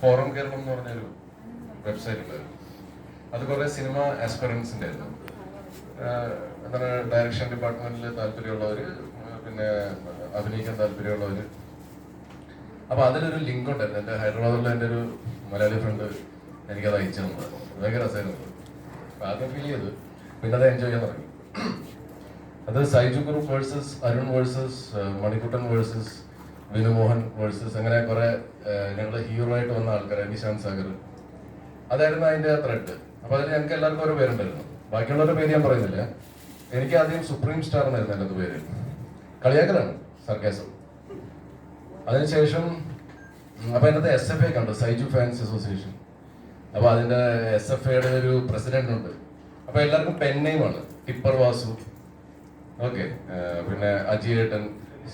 Forum Keralam എന്ന് പറഞ്ഞൊരു website ഉണ്ടായിരുന്നു. അത് കുറെ സിനിമ ആസ്പിറൻസിന്റെ ആയിരുന്നു എന്താണ് ഡയറക്ഷൻ ഡിപ്പാർട്ട്മെന്റിൽ താല്പര്യമുള്ളവര് പിന്നെ അഭിനയിക്കാൻ താല്പര്യമുള്ളവര്. അപ്പൊ അതിലൊരു ലിങ്ക് ഉണ്ടായിരുന്നു. എന്റെ ഹൈദരാബാദിലുള്ള എന്റെ ഒരു മലയാളി ഫ്രണ്ട് എനിക്കത് അയച്ചു തന്നത്. ഭയങ്കര രസമായിരുന്നു. അപ്പൊ ആദ്യം ഫീൽ ചെയ്ത്. പിന്നെ അത് എൻജോയ് ചെയ്യാൻ തുടങ്ങി. അത് Saiju group versus Arun versus Manikuttan versus Vinumohan versus അങ്ങനെ കുറെ ഞങ്ങളുടെ ഹീറോ ആയിട്ട് വന്ന ആൾക്കാർ നിശാന്ത് സാഗർ. അതായിരുന്നു അതിന്റെ ത്രെഡ് അപ്പൊ അതിൽ ഞങ്ങൾക്ക് എല്ലാവർക്കും ഒരു പേരുണ്ടായിരുന്നു. ബാക്കിയുള്ളവരുടെ പേര് ഞാൻ പറയുന്നില്ല. എനിക്ക് ആദ്യം സുപ്രീം സ്റ്റാർ എന്നായിരുന്നു എന്റെ പേര്. കളിയാക്കലാണ് സർക്കാസം അതിനുശേഷം ഉം, അപ്പൊ അതിനകത്ത് എസ് എഫ് എ കണ്ടു സൈജു ഫാൻസ് അസോസിയേഷൻ അപ്പൊ അതിന്റെ എസ് എഫ് ഐയുടെ ഒരു പ്രസിഡന്റ് ഉണ്ട്. അപ്പൊ എല്ലാവർക്കും പെൻ നെയിമാണ് ടിപ്പർ വാസു ഓക്കെ പിന്നെ അജിയേട്ടൻ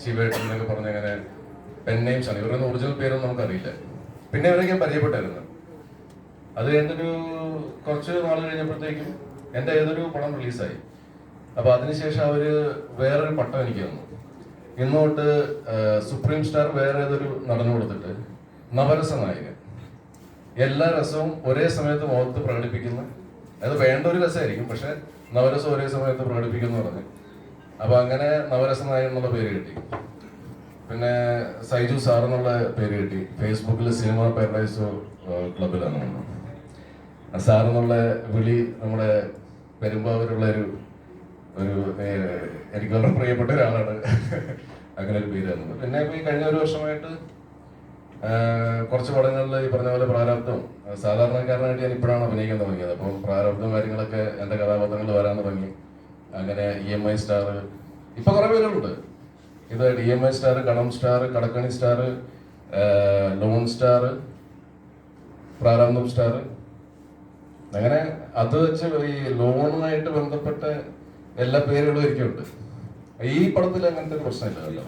ശിവേട്ടൻ എന്നൊക്കെ പറഞ്ഞ അങ്ങനെ പെൻ നെയിംസ് ആണ്. ഇവരുടെ ഒറിജിനൽ പേരൊന്നും നമുക്കറിയില്ല. പിന്നെ ഇവരൊക്കെ പരിചയപ്പെട്ടായിരുന്നു. അത് കഴിഞ്ഞൊരു കുറച്ച് നാൾ കഴിഞ്ഞപ്പോഴത്തേക്കും എന്റെ ഏതൊരു പടം റിലീസായി. അപ്പൊ അതിനുശേഷം അവർ വേറൊരു പട്ടം എനിക്ക് തന്നു. ഇന്നോട്ട് സുപ്രീം സ്റ്റാർ വേറെ ഏതൊരു നടന്നു കൊടുത്തിട്ട് നവരസ നായകൻ. എല്ലാ രസവും ഒരേ സമയത്ത് മുഖത്ത് പ്രകടിപ്പിക്കുന്ന. അത് വേണ്ട ഒരു രസമായിരിക്കും പക്ഷെ നവരസം ഒരേ സമയത്ത് പ്രകടിപ്പിക്കുന്നു പറഞ്ഞു. അപ്പൊ അങ്ങനെ നവരസ നായകൻ എന്നുള്ള പേര് കിട്ടി. പിന്നെ സൈജു സാർ എന്നുള്ള പേര് കിട്ടി. ഫേസ്ബുക്കിൽ സിനിമ പാരഡൈസോ ക്ലബിലാണ് വന്നത്. സാർ എന്നുള്ള വിളി നമ്മുടെ പെരുമ്പാവൂരുള്ള ഒരു ഒരു എനിക്ക് വളരെ പ്രിയപ്പെട്ട ഒരാളാണ്. അങ്ങനെ ഒരു പേര് തന്നത്. പിന്നെ ഇപ്പോൾ ഈ കഴിഞ്ഞ ഒരു വർഷമായിട്ട് കുറച്ച് പടങ്ങളിൽ ഈ പറഞ്ഞ പോലെ പ്രാരാബ്ദം. സാധാരണക്കാരനായിട്ട് ഞാൻ ഇപ്പോഴാണ് അഭിനയിക്കാൻ തുടങ്ങിയത്. അപ്പോൾ പ്രാരാബ്ദം കാര്യങ്ങളൊക്കെ എന്റെ കഥാപാത്രങ്ങൾ വരാൻ തുടങ്ങി. അങ്ങനെ ഇ എം ഐ സ്റ്റാർ ഇപ്പൊ കുറേ പേരുണ്ട് ഇത് ഡി എം ഐ സ്റ്റാർ കണം സ്റ്റാർ കടക്കണി സ്റ്റാർ ലോൺ സ്റ്റാർ പ്രാരംഭം സ്റ്റാർ അങ്ങനെ അത് വെച്ച് ഈ ലോണുമായിട്ട് ബന്ധപ്പെട്ട എല്ലാ പേരുകളും എനിക്കുണ്ട് ഈ പടത്തിൽ അങ്ങനത്തെ ഒരു പ്രശ്നമില്ല കേട്ടോ.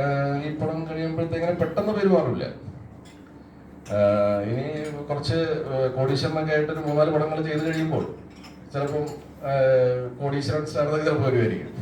ആഹ് ഈ പടം കഴിയുമ്പോഴത്തേക്കിനെ പെട്ടെന്ന് പേര് മാറില്ല. ഇനി കുറച്ച് കോടീശ്വരനൊക്കെ ആയിട്ട് ഒരു മൂന്നാൽ പടങ്ങൾ ചെയ്ത് കഴിയുമ്പോൾ ചിലപ്പം കോടീശ്വരൻ സ്റ്റാർ ചിലപ്പോൾ വരുമായിരിക്കും